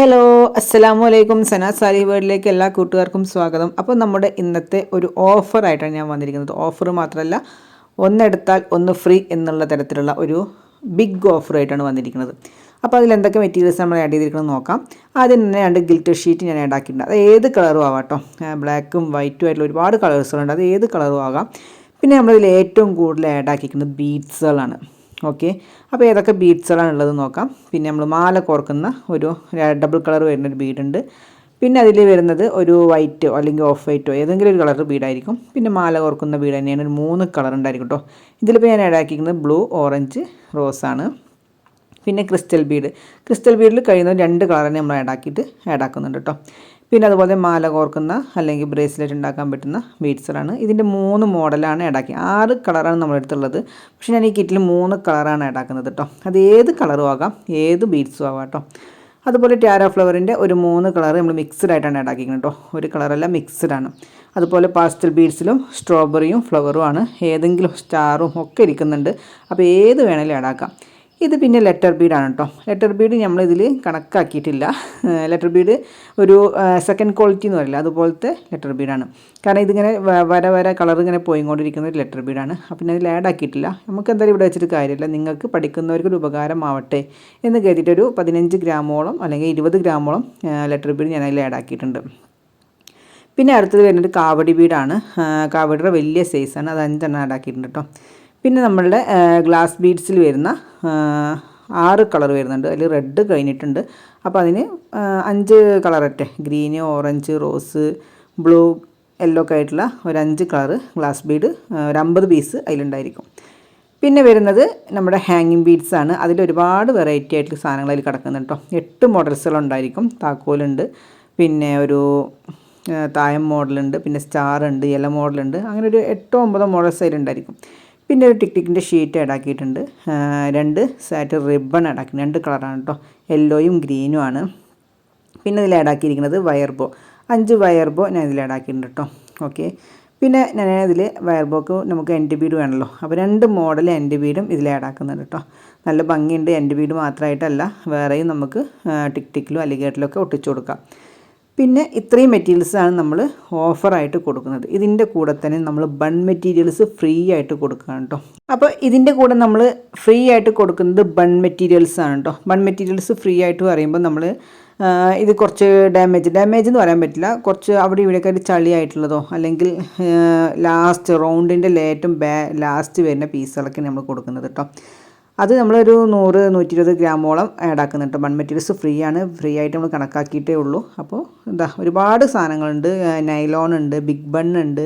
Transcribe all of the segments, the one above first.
Hello അസ്സലാമു അലൈക്കും. സന Sally വേർഡിലേക്ക് എല്ലാ കൂട്ടുകാർക്കും സ്വാഗതം. അപ്പോൾ നമ്മുടെ ഇന്നത്തെ ഒരു ഓഫറായിട്ടാണ് ഞാൻ വന്നിരിക്കുന്നത്. ഓഫർ മാത്രമല്ല ഒന്നെടുത്താൽ ഒന്ന് ഫ്രീ എന്നുള്ള തരത്തിലുള്ള ഒരു ബിഗ് ഓഫറായിട്ടാണ് വന്നിരിക്കുന്നത്. അപ്പോൾ അതിൽ എന്തൊക്കെ മെറ്റീരിയൽസ് നമ്മൾ ആഡ് ചെയ്തിരിക്കുന്നത് നോക്കാം. ആദ്യം തന്നെ രണ്ട് ഗിൽറ്റർ ഷീറ്റ് ഞാൻ ആഡ് ആക്കിയിട്ടുണ്ട്. അത് ഏത് കളറും ആവാം കേട്ടോ. ബ്ലാക്കും വൈറ്റും ആയിട്ടുള്ള ഒരുപാട് കളേഴ്സുകളുണ്ട് അത് ഏത് കളറും ആകാം. പിന്നെ നമ്മളിതിൽ ഏറ്റവും കൂടുതൽ ആഡ് ആക്കിയിരിക്കുന്നത് ബീഡ്സുകളാണ് ഓക്കെ. അപ്പോൾ ഏതൊക്കെ ബീഡ്സുകളാണ് ഉള്ളത് നോക്കാം. പിന്നെ നമ്മൾ മാല കോർക്കുന്ന ഒരു ഡബിൾ കളർ വരുന്ന ഒരു ബീഡുണ്ട്. പിന്നെ അതിൽ വരുന്നത് ഒരു വൈറ്റോ അല്ലെങ്കിൽ ഓഫ് വൈറ്റോ ഏതെങ്കിലും ഒരു കളർ ബീഡായിരിക്കും. പിന്നെ മാല കോർക്കുന്ന ബീഡ് തന്നെയാണ് ഒരു മൂന്ന് കളർ ഉണ്ടായിരിക്കും കേട്ടോ. ഇതിലിപ്പോൾ ഞാൻ ആഡ് ബ്ലൂ ഓറഞ്ച് റോസ് ആണ്. പിന്നെ ക്രിസ്റ്റൽ ബീഡ് ക്രിസ്റ്റൽ ബീഡിൽ കഴിയുന്ന രണ്ട് കളർ തന്നെ നമ്മൾ ആഡാക്കിയിട്ട് ആഡാക്കുന്നുണ്ട് കേട്ടോ. പിന്നെ അതുപോലെ മാല കോർക്കുന്ന അല്ലെങ്കിൽ ബ്രേസ്ലെറ്റ് ഉണ്ടാക്കാൻ പറ്റുന്ന ബീഡ്സുകളാണ് ഇതിന്റെ മൂന്ന് മോഡലാണ് ഇടാക്കി. ആറ് കളറാണ് നമ്മളെടുത്തുള്ളത് പക്ഷേ ഞാൻ ഈ കിറ്റിൽ മൂന്ന് കളറാണ് ഇടാക്കുന്നത് കേട്ടോ. അത് ഏത് കളറും ആകാം. ഏത് ബീഡ്സും ആവാം കേട്ടോ. അതുപോലെ ടാരോ ഫ്ലവറിന്റെ ഒരു മൂന്ന് കളർ നമ്മൾ മിക്സ്ഡ് ആയിട്ടാണ് ഇടാക്കിക്കുന്നത് കേട്ടോ. ഒരു കളറല്ല മിക്സ്ഡ് ആണ്. അതുപോലെ പാസ്റ്റൽ ബീഡ്സിലും സ്ട്രോബെറിയും ഫ്ലവറും ആണ്. ഏതെങ്കിലും സ്റ്റാറും ഒക്കെ ഇരിക്കുന്നുണ്ട്. അപ്പോൾ ഏത് വേണമെങ്കിലും ആഡാക്കാം ഇത് പിന്നെ ലെറ്റർ ബീഡാണ് കേട്ടോ ലെറ്റർ ബീഡ് നമ്മളിതിൽ കണക്കാക്കിയിട്ടില്ല. ലെറ്റർ ബീഡ് ഒരു സെക്കൻഡ് ക്വാളിറ്റി എന്ന് പറയില്ല അതുപോലത്തെ ലെറ്റർ ബീഡാണ് കാരണം ഇതിങ്ങനെ വര വര കളർ ഇങ്ങനെ പോയിക്കൊണ്ടിരിക്കുന്ന ഒരു ലെറ്റർ ബീഡാണ് അപ്പം ഇതിൽ ആഡ് ആക്കിയിട്ടില്ല. നമുക്ക് എന്തായാലും ഇവിടെ വെച്ചിട്ട് കാര്യമില്ല. നിങ്ങൾക്ക് പഠിക്കുന്നവർക്ക് ഒരു ഉപകാരമാവട്ടെ എന്ന് കരുതിയിട്ട് ഒരു പതിനഞ്ച് ഗ്രാമോളം അല്ലെങ്കിൽ ഇരുപത് ഗ്രാമോളം ലെറ്റർ ബീഡ് ഞാൻ അതിൽ ആഡ് ആക്കിയിട്ടുണ്ട്. പിന്നെ അടുത്തത് വരുന്നത് കാവടി ബീഡാണ് കാവടിയുടെ വലിയ സൈസാണ് അത് അഞ്ചെണ്ണം ആഡ് ആക്കിയിട്ടുണ്ട് കേട്ടോ പിന്നെ നമ്മളുടെ ഗ്ലാസ് ബീഡ്സിൽ വരുന്ന ആറ് കളർ വരുന്നുണ്ട്. അതിൽ റെഡ് കഴിഞ്ഞിട്ടുണ്ട്. അപ്പോൾ അതിന് അഞ്ച് കളററ്റെ green orange rose blue yellow ഒക്കെ ആയിട്ടുള്ള ഒരു അഞ്ച് കളർ ഗ്ലാസ് ബീഡ് ഒരു അമ്പത് പീസ് അതിലുണ്ടായിരിക്കും. പിന്നെ വരുന്നത് നമ്മുടെ ഹാങ്ങിങ് ബീഡ്സ് ആണ്. അതിൽ ഒരുപാട് വെറൈറ്റി ആയിട്ടുള്ള സാധനങ്ങൾ അതിൽ കിടക്കുന്നുണ്ട് കേട്ടോ എട്ട് മോഡൽസുകളുണ്ടായിരിക്കും താക്കോലുണ്ട് പിന്നെ ഒരു തായം മോഡലുണ്ട് പിന്നെ സ്റ്റാർ ഉണ്ട് യെല്ലോ മോഡലുണ്ട് അങ്ങനെ ഒരു എട്ടോ ഒമ്പതോ മോഡൽസ് അതിലുണ്ടായിരിക്കും. പിന്നെ ഒരു ടിക് ടിക്കിന്റെ ഷീറ്റ് ഇടാക്കിയിട്ടുണ്ട് രണ്ട് സാറ്റ് റിബൺ ആഡാക്കി രണ്ട് കളറാണ് കേട്ടോ യെല്ലോയും ഗ്രീനും ആണ്. പിന്നെ ഇതിൽ ഇടാക്കിയിരിക്കുന്നത് വയർ ബോ അഞ്ച് വയർബോ ഞാൻ ഇതിൽ ഇടാക്കിയിട്ടുണ്ട് കേട്ടോ ഓക്കെ പിന്നെ ഞാൻ ഇതിൽ വയർബോക്ക് നമുക്ക് എന്റെ ബീഡ് വേണമല്ലോ അപ്പോൾ രണ്ട് മോഡൽ എന്റെ ബീഡും ഇതിൽ ആഡാക്കുന്നുണ്ട് കേട്ടോ നല്ല ഭംഗിയുണ്ട്. എന്റെ ബീഡ് മാത്രമായിട്ടല്ല വേറെയും നമുക്ക് ടിക് ടിക്കിലും അലിഗേറ്റിലും ഒക്കെ ഒട്ടിച്ചു കൊടുക്കാം. പിന്നെ ഇത്രയും മെറ്റീരിയൽസാണ് നമ്മൾ ഓഫറായിട്ട് കൊടുക്കുന്നത്. ഇതിന്റെ കൂടെ തന്നെ നമ്മൾ ബൺ മെറ്റീരിയൽസ് ഫ്രീ ആയിട്ട് കൊടുക്കുകയാണ് കേട്ടോ അപ്പോൾ ഇതിന്റെ കൂടെ നമ്മൾ ഫ്രീ ആയിട്ട് കൊടുക്കുന്നത് ബൺ മെറ്റീരിയൽസ് ആണ് കേട്ടോ ബൺ മെറ്റീരിയൽസ് ഫ്രീ ആയിട്ട് പറയുമ്പോൾ നമ്മൾ ഇത് കുറച്ച് ഡാമേജ് ഡാമേജ് എന്ന് പറയാൻ പറ്റില്ല. കുറച്ച് അവിടെ ഇവിടെയൊക്കെ ഒരു ചളിയായിട്ടുള്ളതോ അല്ലെങ്കിൽ ലാസ്റ്റ് റൗണ്ടിന്റെ ലേറ്റും ബാ ലാസ്റ്റ് വരുന്ന പീസുകളൊക്കെ നമ്മൾ കൊടുക്കുന്നത് കേട്ടോ അത് നമ്മളൊരു നൂറ് നൂറ്റി ഇരുപത് ഗ്രാമോളം ആഡ് ആക്കുന്നുണ്ട് ബൺ മെറ്റീരിയൽസ് ഫ്രീ ആണ്. ഫ്രീ ആയിട്ട് നമ്മൾ കണക്കാക്കിയിട്ടേ ഉള്ളൂ. അപ്പോൾ എന്താ ഒരുപാട് സാധനങ്ങളുണ്ട്. നൈലോൺ ഉണ്ട് ബിഗ് ബൺ ഉണ്ട്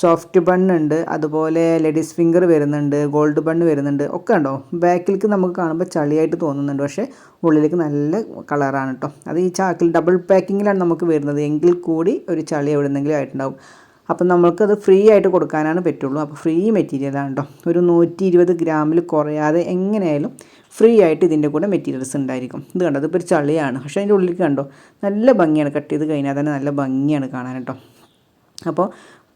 സോഫ്റ്റ് ബൺ ഉണ്ട് അതുപോലെ ലേഡീസ് ഫിംഗർ വരുന്നുണ്ട് ഗോൾഡ് ബൺ വരുന്നുണ്ട്. ഒക്കെ ഉണ്ടോ? ബാക്കിലേക്ക് നമുക്ക് കാണുമ്പോൾ ചളിയായിട്ട് തോന്നുന്നുണ്ട്. പക്ഷേ ഉള്ളിലേക്ക് നല്ല കളറാണ് കേട്ടോ അത് ഈ ചാക്കിൽ ഡബിൾ പാക്കിങ്ങിലാണ് നമുക്ക് വരുന്നത്. എങ്കിൽ കൂടി ഒരു ചളി എവിടെന്നെങ്കിലും ആയിട്ടുണ്ടാവും. അപ്പം നമ്മൾക്കത് ഫ്രീ ആയിട്ട് കൊടുക്കാനാണ് പറ്റുള്ളൂ. അപ്പോൾ ഫ്രീ മെറ്റീരിയലാണ് കേട്ടോ ഒരു നൂറ്റി ഇരുപത് ഗ്രാമിൽ കുറയാതെ എങ്ങനെയായാലും ഫ്രീ ആയിട്ട് ഇതിന്റെ കൂടെ മെറ്റീരിയൽസ് ഉണ്ടായിരിക്കും. ഇത് കണ്ടോ? ഇതിപ്പോൾ ഒരു ചളിയാണ്. പക്ഷേ അതിന്റെ ഉള്ളിൽ കണ്ടോ? നല്ല ഭംഗിയാണ്. കട്ട് ചെയ്ത് കഴിഞ്ഞാൽ തന്നെ നല്ല ഭംഗിയാണ് കാണാൻ കേട്ടോ അപ്പോൾ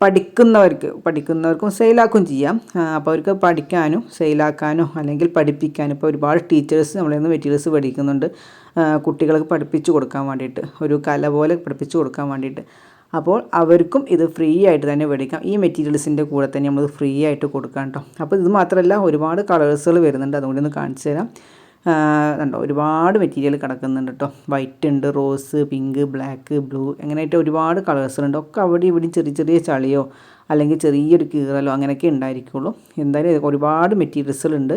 പഠിക്കുന്നവർക്ക് പഠിക്കുന്നവർക്കും സെയിലാക്കും ചെയ്യാം. അപ്പോൾ അവർക്ക് പഠിക്കാനും സെയിലാക്കാനോ അല്ലെങ്കിൽ പഠിപ്പിക്കാനും ഇപ്പോൾ ഒരുപാട് ടീച്ചേഴ്സ് നമ്മളിൽ നിന്ന് മെറ്റീരിയൽസ് പഠിക്കുന്നുണ്ട്. കുട്ടികൾക്ക് പഠിപ്പിച്ചു കൊടുക്കാൻ വേണ്ടിയിട്ട് ഒരു കല പോലെ പഠിപ്പിച്ചു കൊടുക്കാൻ വേണ്ടിയിട്ട്. അപ്പോൾ അവർക്കും ഇത് ഫ്രീ ആയിട്ട് തന്നെ മേടിക്കാം. ഈ മെറ്റീരിയൽസിന്റെ കൂടെ തന്നെ നമ്മൾ ഫ്രീ ആയിട്ട് കൊടുക്കാം കേട്ടോ അപ്പോൾ ഇത് മാത്രമല്ല ഒരുപാട് കളേഴ്സുകൾ വരുന്നുണ്ട്. അതുകൊണ്ട് ഒന്ന് കാണിച്ചു തരാം. കണ്ടോ ഒരുപാട് മെറ്റീരിയൽ കിടക്കുന്നുണ്ട് കേട്ടോ വൈറ്റ് ഉണ്ട് റോസ് പിങ്ക് ബ്ലാക്ക് ബ്ലൂ അങ്ങനെയായിട്ട് ഒരുപാട് കളേഴ്സുകളുണ്ട് ഒക്കെ അവിടെ ഇവിടെ ചെറിയ ചെറിയ ചളിയോ അല്ലെങ്കിൽ ചെറിയൊരു കീറലോ അങ്ങനെയൊക്കെ ഉണ്ടായിരിക്കുള്ളൂ. എന്തായാലും ഒരുപാട് മെറ്റീരിയൽസുകളുണ്ട്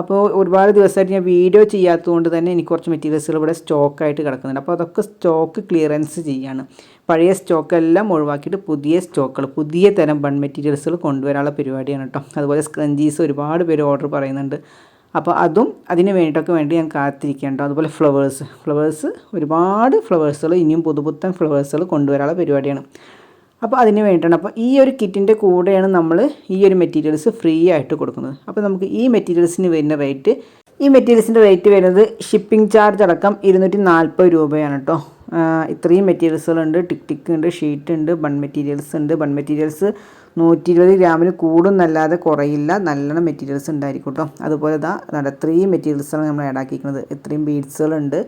അപ്പോൾ ഒരുപാട് ദിവസമായിട്ട് ഞാൻ വീഡിയോ ചെയ്യാത്തതുകൊണ്ട് തന്നെ എനിക്ക് കുറച്ച് മെറ്റീരിയൽസുകൾ ഇവിടെ സ്റ്റോക്കായിട്ട് കിടക്കുന്നുണ്ട്. അപ്പോൾ അതൊക്കെ സ്റ്റോക്ക് ക്ലിയറൻസ് ചെയ്യാണ്. പഴയ സ്റ്റോക്കെല്ലാം ഒഴിവാക്കിയിട്ട് പുതിയ സ്റ്റോക്കുകൾ പുതിയ തരം ബൺ മെറ്റീരിയൽസുകൾ കൊണ്ടുവരാനുള്ള പരിപാടിയാണ് കേട്ടോ. അതുപോലെ സ്ക്രഞ്ചീസ് ഒരുപാട് പേര് ഓർഡർ പറയുന്നുണ്ട്. അപ്പോൾ അതും അതിന് വേണ്ടിയിട്ടൊക്കെ വേണ്ടി ഞാൻ കാത്തിരിക്കേണ്ട അതുപോലെ ഫ്ലവേഴ്സ് ഫ്ലവേഴ്സ് ഒരുപാട് ഫ്ലവേഴ്സുകൾ ഇനിയും പുതുപുത്തൻ ഫ്ലവേഴ്സുകൾ കൊണ്ടുവരാനുള്ള പരിപാടിയാണ്. അപ്പോൾ അതിന് വേണ്ടിയിട്ടാണ്. അപ്പോൾ ഈ ഒരു കിറ്റിന്റെ കൂടെയാണ് നമ്മൾ ഈ ഒരു മെറ്റീരിയൽസ് ഫ്രീ ആയിട്ട് കൊടുക്കുന്നത്. അപ്പോൾ നമുക്ക് ഈ മെറ്റീരിയൽസിന് വരുന്ന റേറ്റ് ഈ മെറ്റീരിയൽസിന്റെ റേറ്റ് വരുന്നത് ഷിപ്പിംഗ് ചാർജ് അടക്കം ഇരുന്നൂറ്റി നാൽപ്പത് രൂപയാണ് കേട്ടോ. ഇത്രയും മെറ്റീരിയൽസുകളുണ്ട് ടിക് ടിക്ക് ഉണ്ട് ഷീറ്റ് ഉണ്ട് ബൺ മെറ്റീരിയൽസ് ഉണ്ട്. ബൺ മെറ്റീരിയൽസ് നൂറ്റി ഇരുപത് ഗ്രാമിന് കൂടുന്നല്ലാതെ കുറയില്ല. നല്ലോണം മെറ്റീരിയൽസ് ഉണ്ടായിരിക്കും കേട്ടോ അതുപോലെ ഇതാ ഇത്രയും മെറ്റീരിയൽസാണ് നമ്മൾ ആഡ് ആക്കിയിരിക്കുന്നത്. ഇത്രയും ബീഡ്സുകളുണ്ട്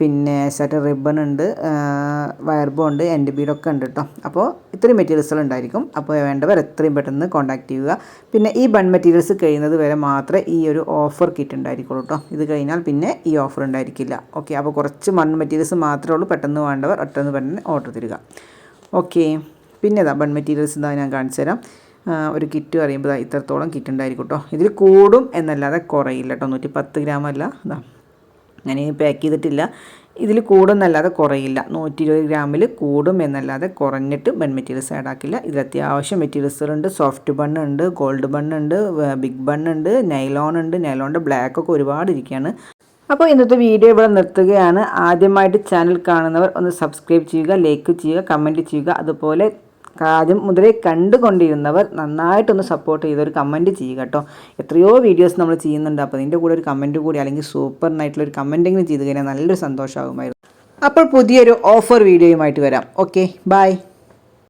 പിന്നെ സെറ്റ് റിബൺ ഉണ്ട് വയർബോ ഉണ്ട് എന്റെ ഒക്കെ ഉണ്ട് കേട്ടോ അപ്പോൾ ഇത്രയും മെറ്റീരിയൽസുകൾ ഉണ്ടായിരിക്കും. അപ്പോൾ വേണ്ടവർ എത്രയും പെട്ടെന്ന് കോൺടാക്റ്റ് ചെയ്യുക. പിന്നെ ഈ ബൺ മെറ്റീരിയൽസ് കഴിയുന്നത് വരെ മാത്രമേ ഈ ഒരു ഓഫർ കിറ്റ് ഉണ്ടായിരിക്കുള്ളൂ കേട്ടോ ഇത് കഴിഞ്ഞാൽ പിന്നെ ഈ ഓഫർ ഉണ്ടായിരിക്കില്ല. ഓക്കെ അപ്പോൾ കുറച്ച് മൺ മെറ്റീരിയൽസ് മാത്രമേ ഉള്ളൂ. പെട്ടെന്ന് വേണ്ടവർ പെട്ടെന്ന് പെട്ടെന്ന് ഓർഡർ തരിക. ഓക്കെ പിന്നെ ഇതാ ബൺ മെറ്റീരിയൽസ് ഇതാ ഞാൻ കാണിച്ചു തരാം. ഒരു കിറ്റ് പറയുമ്പോൾ ഇത്രത്തോളം കിറ്റ് ഉണ്ടായിരിക്കും കേട്ടോ ഇതിൽ കൂടും എന്നല്ലാതെ കുറയില്ല കേട്ടോ നൂറ്റി പത്ത് ഗ്രാം അല്ല. ഇതാ. ഞാൻ പാക്ക് ചെയ്തിട്ടില്ല. ഇതിൽ കൂടുന്നല്ലാതെ കുറയില്ല. നൂറ്റി ഇരുപത് ഗ്രാമിൽ കൂടും എന്നല്ലാതെ കുറഞ്ഞിട്ട് ബൺ മെറ്റീരിയൽസ് ആഡ് ആക്കില്ല. ഇതിൽ അത്യാവശ്യം മെറ്റീരിയൽസുകളുണ്ട് സോഫ്റ്റ് ബണ്ണുണ്ട് ഗോൾഡ് ബണ്ണുണ്ട് ബിഗ് ബണ്ണുണ്ട് നൈലോൺ ഉണ്ട് നൈലോണിന്റെ ബ്ലാക്ക് ഒക്കെ ഒരുപാട് ഇരിക്കുകയാണ് അപ്പോൾ ഇന്നത്തെ വീഡിയോ ഇവിടെ നിർത്തുകയാണ്. ആദ്യമായിട്ട് ചാനൽ കാണുന്നവർ ഒന്ന് സബ്സ്ക്രൈബ് ചെയ്യുക ലൈക്ക് ചെയ്യുക കമന്റ് ചെയ്യുക. അതുപോലെ ആദ്യം മുതലേ കണ്ടുകൊണ്ടിരുന്നവർ നന്നായിട്ടൊന്ന് സപ്പോർട്ട് ചെയ്തൊരു കമന്റ് ചെയ്യുക കേട്ടോ. എത്രയോ വീഡിയോസ് നമ്മൾ ചെയ്യുന്നുണ്ട്. അപ്പോൾ അതിന്റെ കൂടെ ഒരു കമന്റ് കൂടി അല്ലെങ്കിൽ സൂപ്പർ ഒരു കമന്റെങ്കിലും ചെയ്ത് കഴിഞ്ഞാൽ നല്ലൊരു സന്തോഷമാകുമായിരുന്നു. അപ്പോൾ പുതിയൊരു ഓഫർ വീഡിയോയുമായിട്ട് വരാം. Okay bye